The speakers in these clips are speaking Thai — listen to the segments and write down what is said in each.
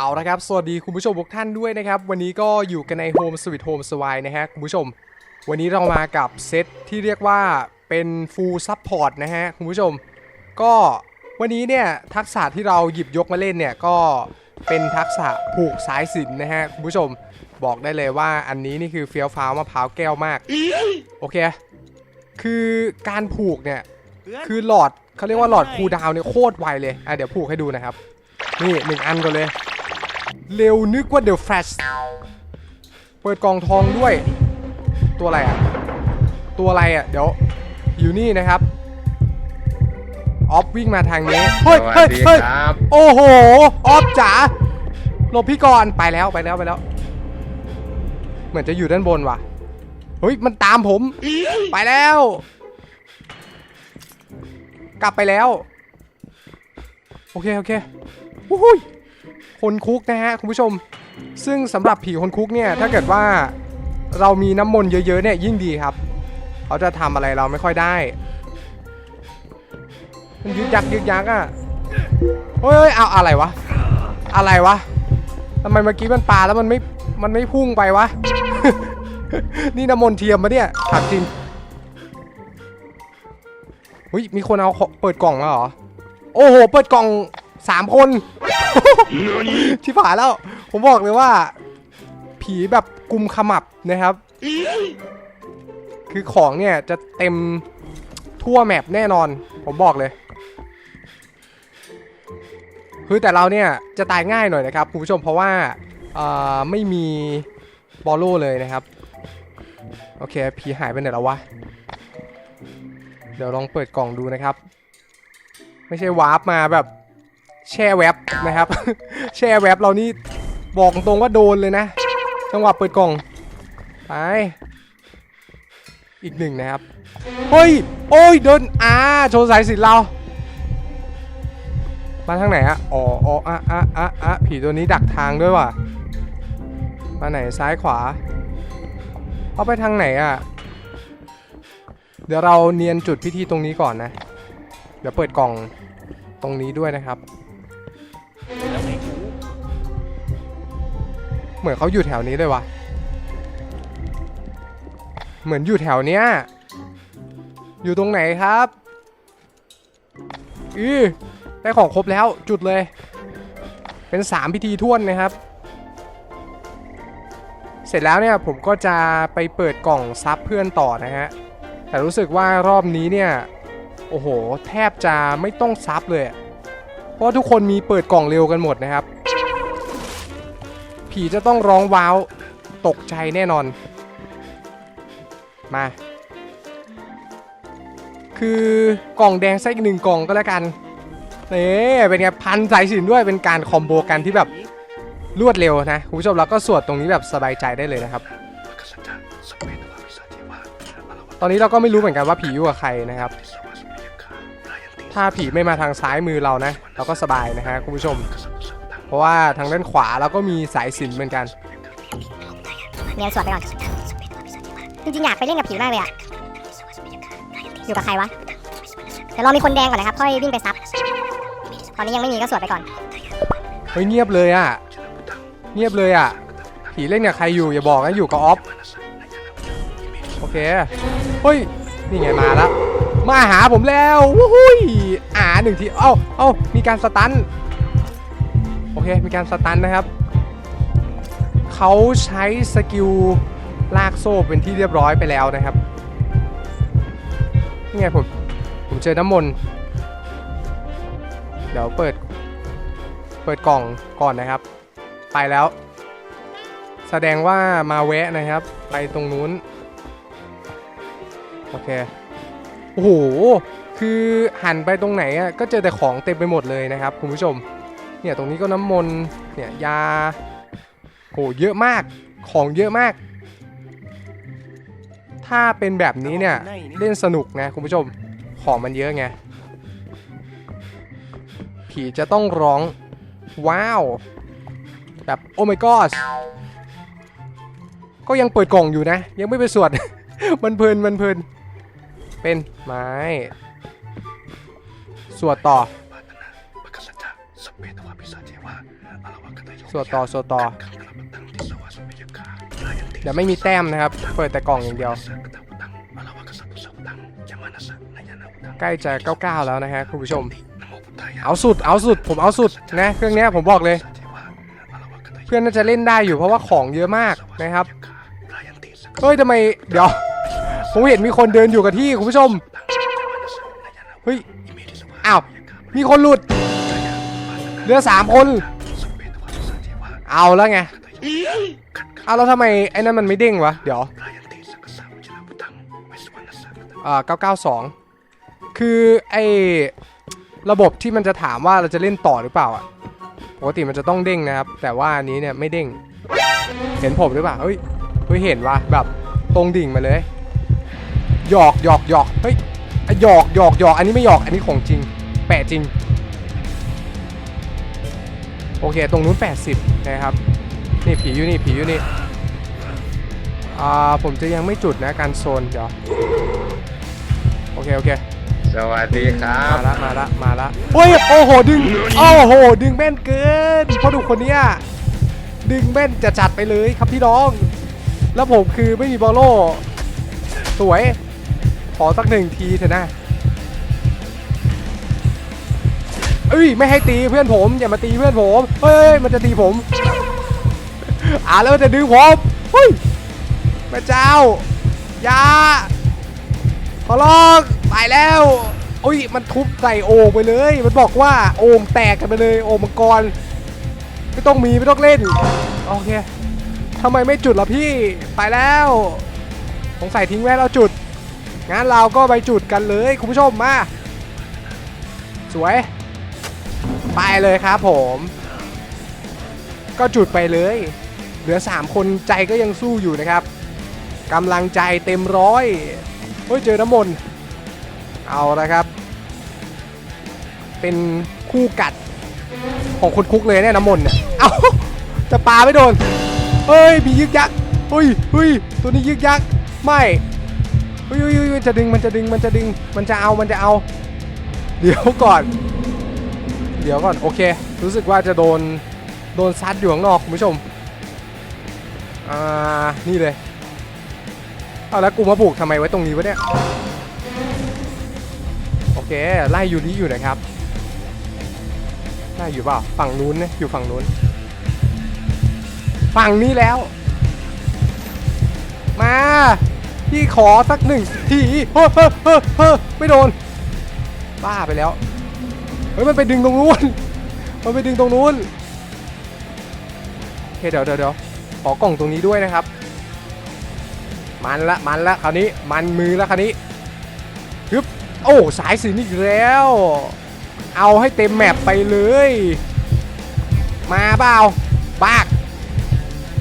เอาละครับ สวัสดีคุณผู้ชมทุกท่านด้วยนะครับ วันนี้ก็อยู่กันใน Home Sweet Home s w i นะฮะคุณผู้ชม วันนี้เรามากับเซตที่เรียกว่าเป็น Full Support นะฮะคุณผู้ชม ก็วันนี้เนี่ยทักษะที่เราหยิบยกมาเล่นเนี่ยก็เป็นทักษะผูกสายสินนะฮะคุณผู้ชมบอกได้เลยว่าอันนี้นี่คือเฟี้ยวฟ้าวมะพร้าวแก้วมาก โอเค คือการผูกเนี่ยคือหลอดเขาเรียกว่าหลอดคูลดาวน์เนี่ยโคตรไวเลยอะเดี๋ยวผูกให้ดูนะครับ นี่หนึ่งอันก่อนเลย เร็วนึกว่าเดอะแฟลชเปิดกล่องทองด้วย ตัวอะไรอะ ตัวอะไรอะ เดี๋ยว อยู่นี่นะครับ ออฟวิ่งมาทางนี้ เฮ้ยสวัเฮ้ยสดีเฮ้ยครับโอ้โห ออฟจ๋าหลบพี่ก่อนไปแล้วไปแล้วไปแล้ว เหมือนจะอยู่ด้านบนว่ะ เฮ้ย มันตามผม ไปแล้ว กลับไปแล้ว โอเค โอเค วู้หุย คนคุกนะฮะคุณผู้ชม ซึ่งสำหรับผีคนคุกเนี่ยถ้าเกิดว่าเรามีน้ำมนต์เยอะๆเนี่ยยิ่งดีครับเขาจะทำอะไรเราไม่ค่อยได้มันยึกยักยึกยักอะเฮ้ยเฮ้ยเอาอะไรวะ อะไรวะทำไมเมื่อกี้มันปลาแล้วมันไม่มันไม่พุ่งไปวะ นี่น้ำมนต์เทียมมะเนี่ยถามจริงอุ้ยมีคนเอาเปิดกล่องมาเหรอ โอ้โห เปิดกล่องสามคน ที่ผ่านแล้ว ผมบอกเลยว่า ผีแบบกุมขมับนะครับ คือของเนี่ยจะเต็มทั่วแมปแน่นอน ผมบอกเลย คือแต่เราเนี่ยจะตายง่ายหน่อยนะครับคุณผู้ชมเพราะว่าไม่มีบอลโลเลยนะครับ โอเค ผีหายไปไหนแล้ววะ เดี๋ยวลองเปิดกล่องดูนะครับ ไม่ใช่วาร์ปมาแบบ แช่แว็บนะครับ แช่แว็บเรานี่บอกตรงว่าโดนเลยนะ จังหวะเปิดกล่องไปอีกหนึ่งนะครับ เฮ้ย โอ้ยเดินอ่าโชว์สายสินเรา มาทางไหนอะอ๋ออ๋ออะอะอะอะผีตัวนี้ดักทางด้วยว่ะ มาไหนซ้ายขวา เอาไปทางไหนอะเดี๋ยวเราเนียนจุดพิธีตรงนี้ก่อนนะ เดี๋ยวเปิดกล่องตรงนี้ด้วยนะครับ เหมือนเขาอยู่แถวนี้เลยวะเหมือนอยู่แถวเนี้ย อยู่ตรงไหนครับ อือได้ของครบแล้วจุดเลย เป็น3พิธีท่วนนะครับ เสร็จแล้วเนี่ยผมก็จะไปเปิดกล่องซับเพื่อนต่อนะฮะ แต่รู้สึกว่ารอบนี้เนี่ย โอ้โห แทบจะไม่ต้องซับเลย เพราะทุกคนมีเปิดกล่องเร็วกันหมดนะครับ ผีจะต้องร้องว้าวตกใจแน่นอน มา คือกล่องแดงสักอีกหนึ่งกล่องก็แล้วกันนี่เป็นไงพันสายสินด้วยเป็นการคอมโบกันที่แบบรวดเร็วนะคุณผู้ชมแล้วก็สวดตรงนี้แบบสบายใจได้เลยนะครับ ตอนนี้เราก็ไม่รู้เหมือนกันว่าผีอยู่กับใครนะครับ ถ้าผีไม่มาทางซ้ายมือเรานะ เราก็สบายนะฮะคุณผู้ชม เพราะว่าทางด้านขวาเราก็มีสายสิญจนเหมือนกันเรียนสวดไปก่อนจริงๆอยากไปเล่นกับผีมากเลยอะอยู่กับใครวะเดี๋ยวรอมีคนแดงก่อนนะครับค่อยวิ่งไปซับตอนนี้ยังไม่มีก็สวดไปก่อนเฮ้ยเงียบเลยอะ่ะเงียบเลยอะ่ะผีเล่นกับใครอยู่อย่าบอกนะอยู่กับออฟโอเคเฮ้ยนี่ไงมาแล้วมาหาผมแล้ววู้หุยอ่าหนึ่งทีเอ้าเอ้ามีการสตัน โอเค มีการสตันนะครับ เขาใช้สกิลลากโซ่เป็นที่เรียบร้อยไปแล้วนะครับ นี่ไงผม ผมเจอน้ำมนต์ เดี๋ยวเปิด เปิดกล่องก่อนนะครับ ไปแล้ว แสดงว่ามาแวะนะครับ ไปตรงนู้น โอเค โอ้โห คือหันไปตรงไหนอะก็เจอแต่ของเต็มไปหมดเลยนะครับคุณผู้ชม เนี่ยตรงนี้ก็น้ำมนต์เนี่ยยาโหเยอะมากของเยอะมาก ถ้าเป็นแบบนี้เนี่ยเล่นสนุกนะคุณผู้ชมของมันเยอะไงผีจะต้องร้องว้าว แบบโอ้ my god ก็ยังเปิดกล่องอยู่นะ ยังไม่ไปสวด มันเพลินมันเพลินเป็นไม้สวดต่อ สวดต่อสวดต่อ เดี๋ยวไม่มีแต้มนะครับ เปิดแต่กล่องอย่างเดียว ใกล้จะ99แล้วนะฮะคุณผู้ชม เอาสุดเอาสุด ผมเอาสุดนะเครื่องนี้ผมบอกเลย เพื่อนน่าจะเล่นได้อยู่เพราะว่าของเยอะมากนะครับ เฮ้ยทำไมเดี๋ยวผมเห็นมีคนเดินอยู่กับที่คุณผู้ชม เฮ้ย อ้าว มีคนหลุด เหลือสามคน เอาแล้วไงเอาแล้วทำไมไอ้นั่นมันไม่เด้งวะ เดี๋ยวอ่า992 คือไอ้ระบบที่มันจะถามว่าเราจะเล่นต่อหรือเปล่าอะปกติมันจะต้องเด้งนะครับ แต่ว่าอันนี้เนี่ยไม่เด้ง เห็นผมหรือเปล่าเฮ้ยเฮ้ยเห็นว่ะแบบตรงดิ่งมาเลย หยอกหยอกหยอกเฮ้ยอะหยอกหยอกหยอกอันนี้ไม่หยอกอันนี้ของจริง แปะจริง โอเค ตรงนู้น 80 นะครับ นี่ผีอยู่นี่ผีอยู่นี่อ่าผมจะยังไม่จุดนะการโซนเดี๋ยวโอเค โอเค สวัสดีครัมาบ ละมาละมาละเฮ้ยโอ้โหดึงโอ้โหดึงแม่นเกินเพราะดูคนเนี้ยดึงแม่นจะจัดไปเลยครับพี่น้อง แล้วผมคือไม่มีบอลโล่สวย ขอสักหนึ่งทีเถอะนะ เอ้ยไม่ให้ตีเพื่อนผมอย่ามาตีเพื่อนผมเฮ้ยมันจะตีผมอ่าแล้วมันจะดึงผมเฮ้ยแม่เจ้าอยาขอร้องตายแล้วโอ้ยมันทุบใส่โอ่งไปเลย มันบอกว่าโอ่งแตกกันไปเลยโอ่งมังกรไม่ต้องมีไม่ต้องเล่นโอเคทำไมไม่จุดล่ะพี่ไปแล้วสงสัยทิ้งไว้แล้วจุดงั้นเราก็ไปจุดกันเลยคุณผู้ชมมา สวย ไปเลยครับผม ก็จุดไปเลย เหลือ 3 คนใจก็ยังสู้อยู่นะครับกำลังใจเต็มร้อยเฮ้ยเจอน้ำมนต์เอาละครับ เป็นคู่กัดของคนคุกเลยเนี่ยน้ำมนต์เนี่ยเอาจะปาไม่โดนเฮ้ยมียึกยักเฮ้ยเฮ้ยตัวนี้ยึกยักไม่เฮ้ยเฮ้ยเฮ้ยจะดึงมันจะดึงมันจะดึงมันจะเอามันจะเอา เดี๋ยวก่อน เดี๋ยวก่อน โอเค รู้สึกว่าจะโดน โดนซัดอยู่ข้างนอกคุณผู้ชม อ่า นี่เลย เอาแล้วกูมาบุกทำไมไว้ตรงนี้วะเนี่ย โอเค ไล่อยูริอยู่นะครับ ไล่อยู่เปล่า ฝั่งนู้นนะอยู่ฝั่งนู้น ฝั่งนี้แล้ว มาพี่ขอสักหนึ่งทีเฮ้อเฮ้อเฮ้อเฮ้อไม่โดน บ้าไปแล้ว ฮ้ยมันไปดึงตรงนู้น มันไปดึงตรงนู้นโอเคเดี๋ยวเดี๋ยวเดี๋ยวขอกล่องตรงนี้ด้วยนะครับ มันละมันละคราวนี้มันมือละคราวนี้ฮึบโอ้สายสินอีกแล้ว เอาให้เต็มแมปไปเลย มาเปล่าบาก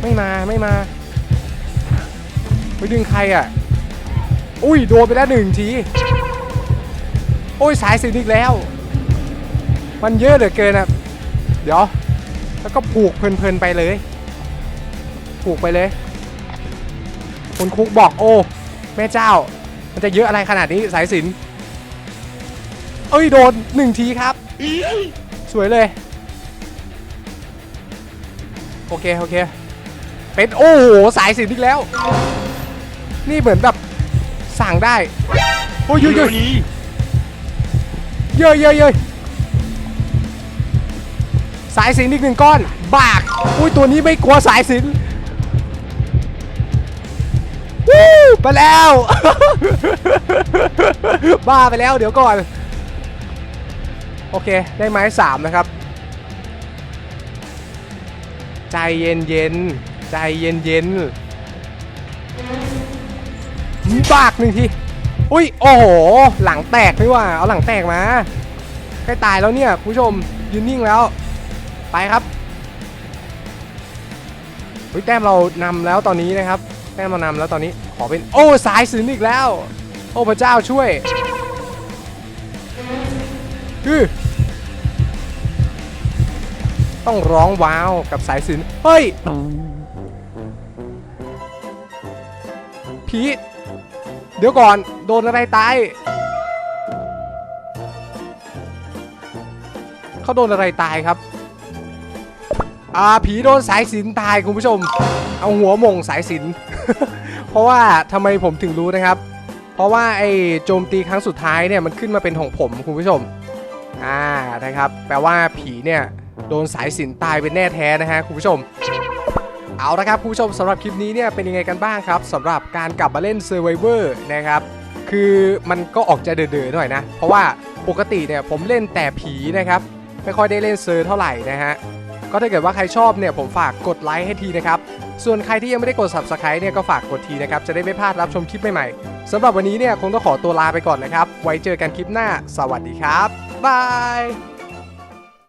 ไม่มาไม่มาไปดึงใครอะ อุ้ยโดนไปแล้วหนึ่งที โอ้ยสายสินอีกแล้ว มันเยอะเหลือเกินอะ เดี๋ยว แล้วก็ผูกเพลินๆไปเลย ผูกไปเลย คุณคุกบอกโอ้ แม่เจ้า มันจะเยอะอะไรขนาดนี้สายสิน เอ้ย โดนหนึ่งทีครับ สวยเลย โอเค โอเค เป็นโอ้โห สายสินอีกแล้ว นี่เหมือนแบบสั่งได้ โอ้ยเยอะเยอะเยอะเยอะเยอะ สายสินอีกหนึ่งก้อน บาก อุ้ยตัวนี้ไม่กลัวสายสินวู้ไปแล้ว บ้าไปแล้วเดี๋ยวก่อน โอเค ได้ไม้สามนะครับ ใจเย็นเย็นๆใจเย็นเย็นๆบากหนึ่งที อุ้ย โอ้โห หลังแตกไม่ว่า เอาหลังแตกมา ใกล้ตายแล้วเนี่ย คุณผู้ชมยืนนิ่งแล้ว ไปครับเฮ้ยแต้มเรานำแล้วตอนนี้นะครับ แต้มเรานำแล้วตอนนี้ขอเป็นโอ้สายสินอีกแล้ว โอ้พระเจ้าช่วยคือต้องร้องว้าวกับสายสินเฮ้ยพีทเดี๋ยวก่อนโดนอะไรตายเขาโดนอะไรตายครับ อ่าผีโดนสายสินตายคุณผู้ชม เอาหัวมงสายสิน เพราะว่าทำไมผมถึงรู้นะครับ เพราะว่าไอ้โจมตีครั้งสุดท้ายเนี่ยมันขึ้นมาเป็นของผมคุณผู้ชมอ่านะครับแปลว่าผีเนี่ยโดนสายสินตายเป็นแน่แท้นะฮะคุณผู้ชม เอาละครับคุณผู้ชมสำหรับคลิปนี้เนี่ยเป็นยังไงกันบ้างครับสำหรับการกลับมาเล่น Survivor นะครับคือมันก็ออกจะเดือๆหน่อยนะ เพราะว่าปกติเนี่ยผมเล่นแต่ผีนะครับ ไม่ค่อยได้เล่นเซอร์เท่าไหร่นะฮะ ก็ถ้าเกิดว่าใครชอบเนี่ยผมฝากกดไลค์ให้ทีนะครับ ส่วนใครที่ยังไม่ได้กด subscribe เนี่ยก็ฝากกดทีนะครับ จะได้ไม่พลาดรับชมคลิปใหม่ๆสำหรับวันนี้เนี่ยคงต้องขอตัวลาไปก่อนนะครับ ไว้เจอกันคลิปหน้า สวัสดีครับบาย